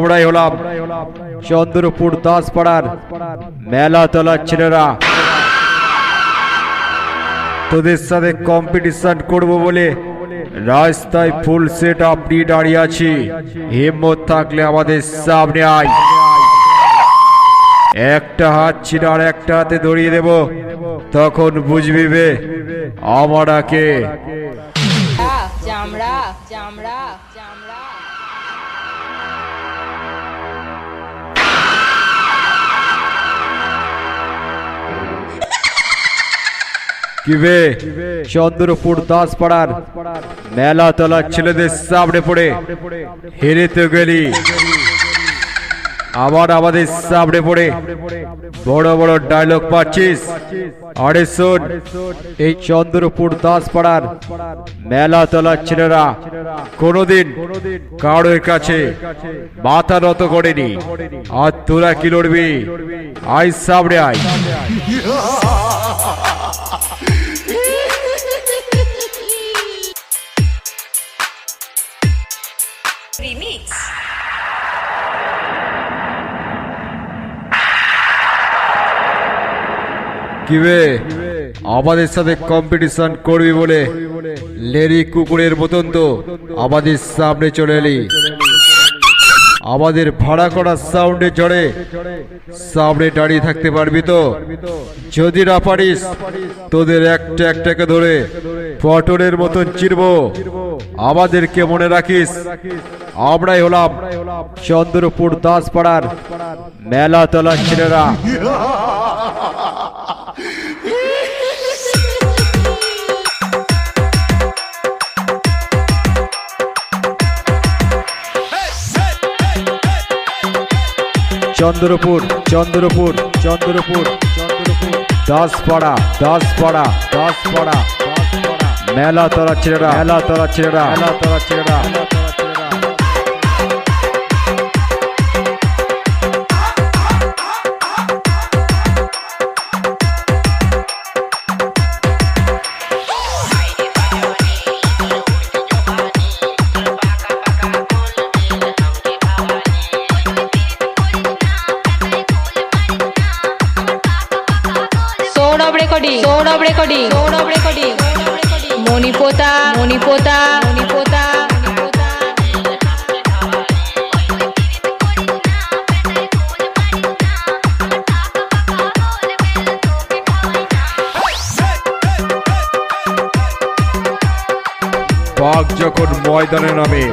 আমরাই হলাম। চন্দ্রপুর দাসপাড়ার মেলাতলার ছেলেরা। তোদের সাথে কম্পিটিশন করব বলে রাস্তায় ফুল সেট আপ নিয়ে দাঁড়িয়ে আছি। হিম্মত থাকলে আমাদের সামনে আয়। একটা হাত ছিল আর একটা হাতে ধরিয়ে দেব। তখন বুঝবি বে, আমরা কে? চামড়া চামড়া চামড়া কি দাস পাড়ার মেলা তলার ছেলেদের সামনে পড়ে। হেরে তো গেলি। আবার আমাদের সামনে পড়ে। বড় বড় ডায়লগ পাচ্ছিস। আরে শোন এই চন্দ্রপুর দাসপাড়ার মেলাতলার ছেলেরা কোনোদিন কারোর কাছে মাথা নত করেনি। আর তোরা কি লড়বি? আয় সামনে আয়। রিমিক্স কিবে আমাদের সাথে কম্পিটিশন করবি বলে লেরি কুকুরের মতন তো আমাদের সামনে চলে এলি। আমাদের ভাড়া করা সাউন্ডে চড়ে সামনে দাঁড়িয়ে থাকতে পারবি তো। যদি না পারিস, তোদের একটা একটাকে ধরে পটলের মতন চিরব। আমাদেরকে মনে রাখিস, আমরাই হলাম চন্দ্রপুর দাসপাড়ার মেলাতলার ছেলেরা। চন্দ্রপুর চন্দ্রপুর চন্দ্রপুর চন্দ্রপুর। দাসপাড়া দাসপাড়া দাসপাড়া মেলা তলা ছেলেরা মেলা তলা ছেলেরা মেলা তলা ছেলেরা সৌরভ রেকর্ডিং। সৌরভ রেকর্ডিং মণিপোতা মণিপোতা মণিপোতা। বাঘ যখন ময়দানে নামে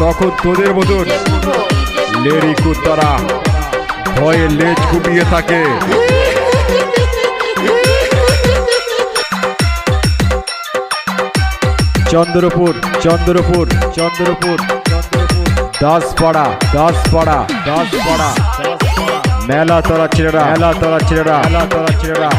তখন তোদের মতন লেরি কুত্তারা ভয়ে লেজ কুপিয়ে থাকে। চন্দ্রপুর চন্দ্রপুর চন্দ্রপুর, দাসপাড়া দাসপাড়া দাসপাড়া। মেলা তলা ছেলেরা, মেলা তলা ছেলেরা, মেলা তলা ছেলেরা।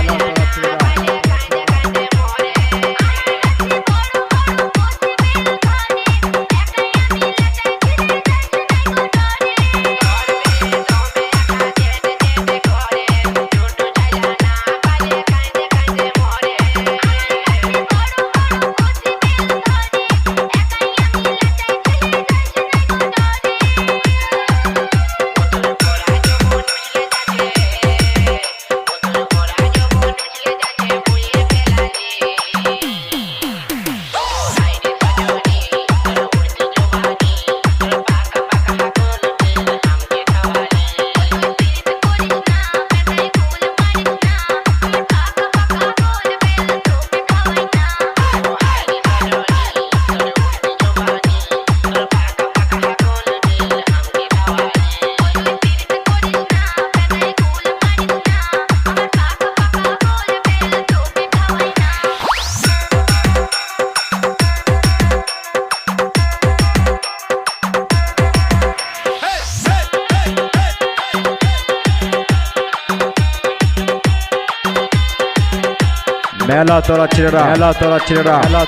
মেলা তলা ছেলেরা মেলা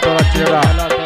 তলা ছেলেরা।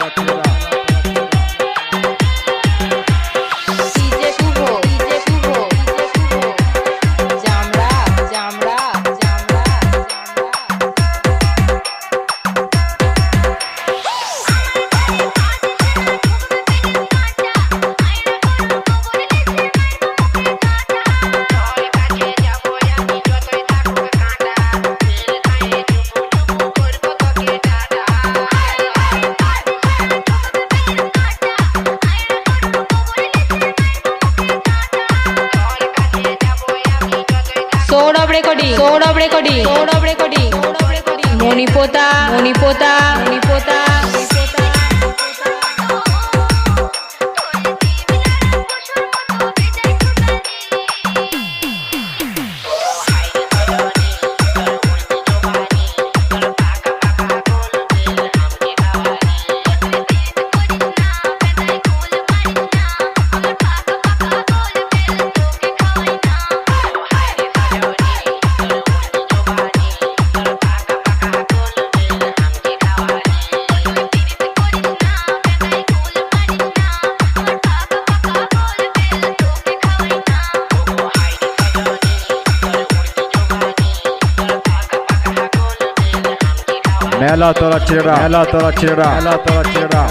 ছেলেরা মেলা তলা ছেলেরা মেলা তলা ছেলেরা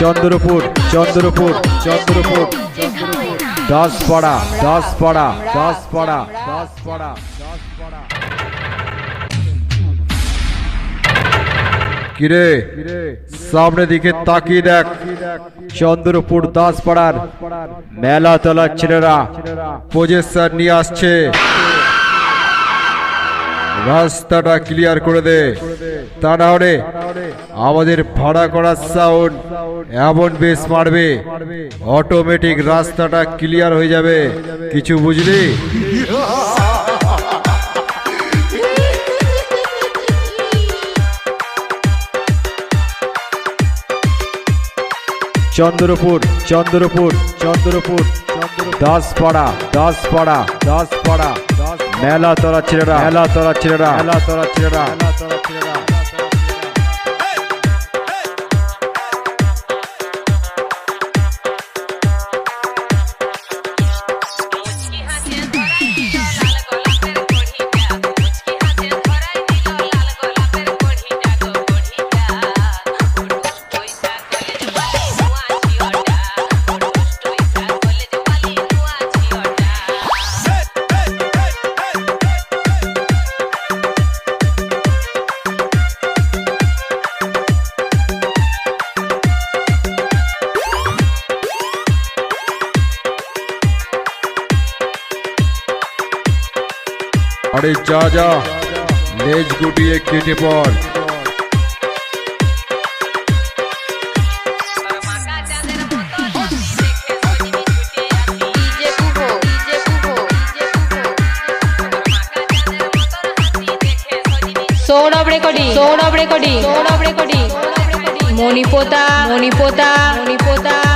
চন্দ্রপুর চন্দ্রপুর চন্দ্রপুর। দাসপাড়া দাসপাড়া দাসপাড়া দাসপাড়া কিরে সামনে দিকে তাকিয়ে দেখ। চন্দ্রপুর দাসপাড়ার মেলা তলার ছেলেরা পজিশন নিয়ে আসছে। রাস্তাটা ক্লিয়ার করে দে। তা না হলে আমাদের ভাড়া করা সাউন্ড এমন বেশ মারবে। অটোমেটিক রাস্তাটা ক্লিয়ার হয়ে যাবে। কিছু বুঝলি? চন্দ্রপুর চন্দ্রপুর চন্দ্রপুর। দাসপাড়া দাসপাড়া দাসপাড়া। মেলা তলা ছেলেরা মেলা তলা ছেলেরা মেলা তলা ছেলেরা মেলা তলা ছেলেরা আরে যা যা। লেজ গুটিয়ে কেটে পড়। Sourav recording Sourav recording Sourav recording. মণিপোতা মণিপোতা মণিপোতা।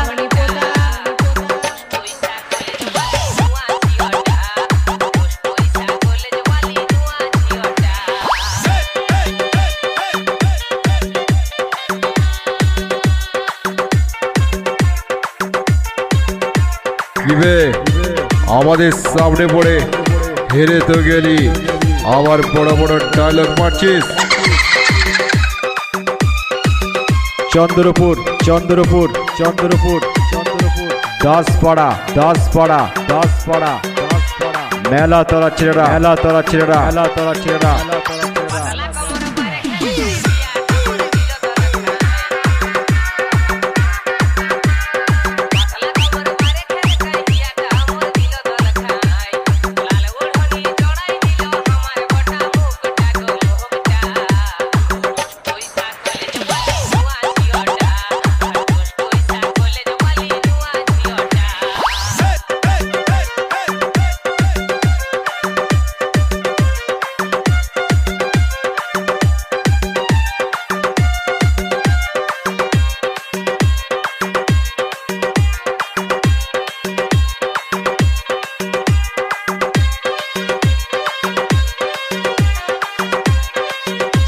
আমাদের সামনে পড়ে। হেরে তো গেলি। আবার বড় বড় ডায়লগ মারছিস। চন্দ্রপুর চন্দ্রপুর চন্দ্রপুর দাসপাড়া দাসপাড়া দাসপাড়া দাসপাড়া। মেলা তলা ছেলেরা, মেলা তলা ছেলেরা, মেলা তলা ছেলেরা।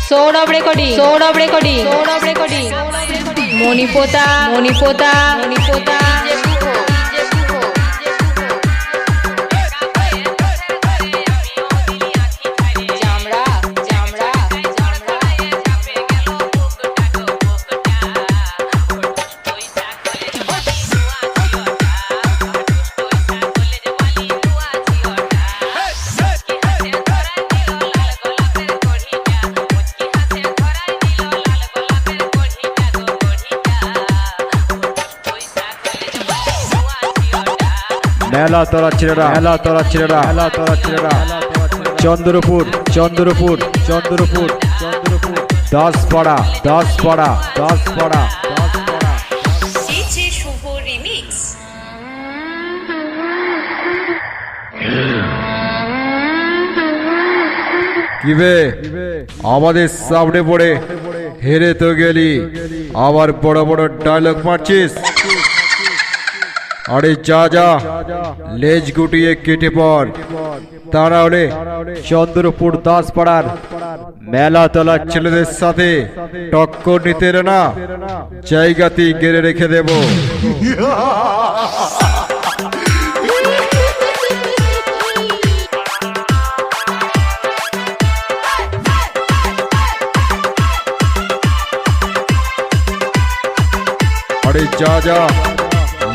Sourav recording. Sourav recording. Sourav recording. মণিপোতা মণিপোতা মণিপোতা। মেলা তলা ছেলেরা মেলা তলা ছেলেরা মেলা তলা ছেলেরা। Chandrapur Chandrapur Chandrapur Chandrapur. Daspara Daspara Daspara. Daspara DJ Shubho remix. কিবে আমাদের সামনে পড়ে হেরে তো গেলি। আবার বড় বড় ডায়লগ মারছিস? আরে যা যা। লেজ গুটিয়ে কেটে পড় তা না হলে চন্দ্রপুর দাসপাড়ার মেলা তলার ছেলেদের সাথে টক্কর নিতে না। জায়গাতেই গেড়ে রেখে দেব। আরে যা যা।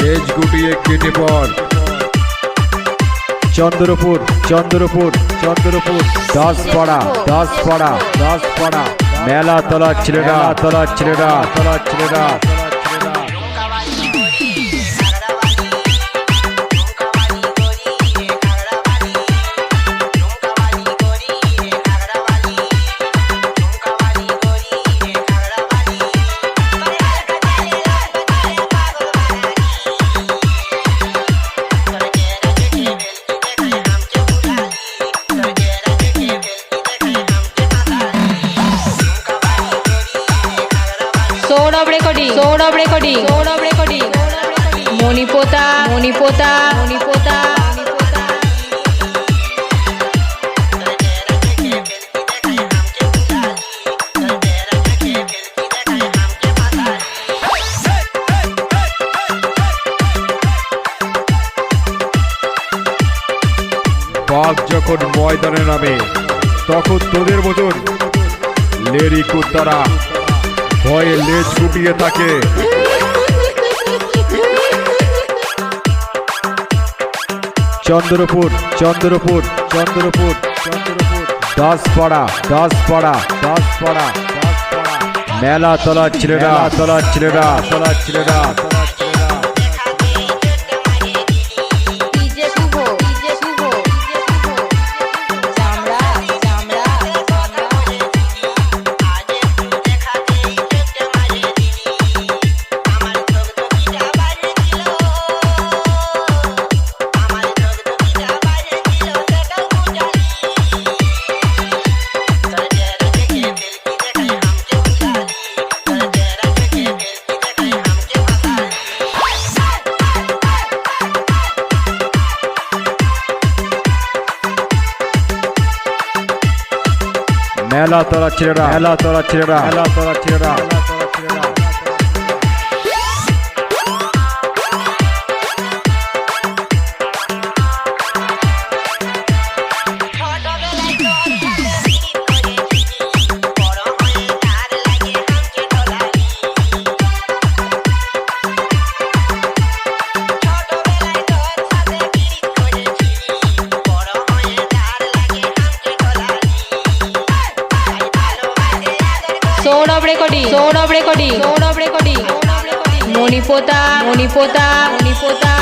লেজ গুটিয়ে কেটে পড় চন্দ্রপুর চন্দ্রপুর চন্দ্রপুর দাসপাড়া দাসপাড়া দাসপাড়া মেলা তলা ছেলেরা তলা ছেলেরা তলা ছেলেরা। Sourav recording Sourav recording Sourav recording মণিপোতা মণিপোতা মণিপোতা ময়দানে নামে, তখন তোদের মতন লেরি কুত্তারা ভয়ে লেজ গুটিয়ে থাকে। চন্দ্রপুর চন্দ্রপুর চন্দ্রপুর চন্দ্রপুর। দাসপাড়া দাসপাড়া দাসপাড়া মেলা তলার ছেলেরা তলার ছেলেরা তলার ছেলেরা। মেলা তোরা ছেলেরা হেলা তোরা ছেলেরা হেলা তোরা ছেলেরা। মণিপোতা মণিপোতা মণিপোতা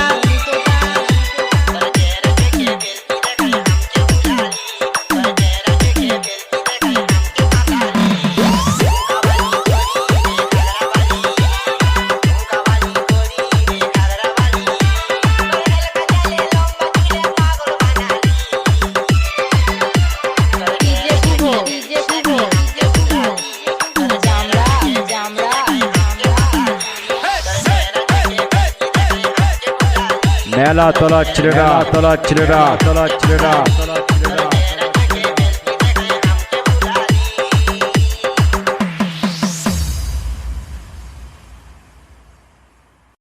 মেলা তলা ছেলেরা তলা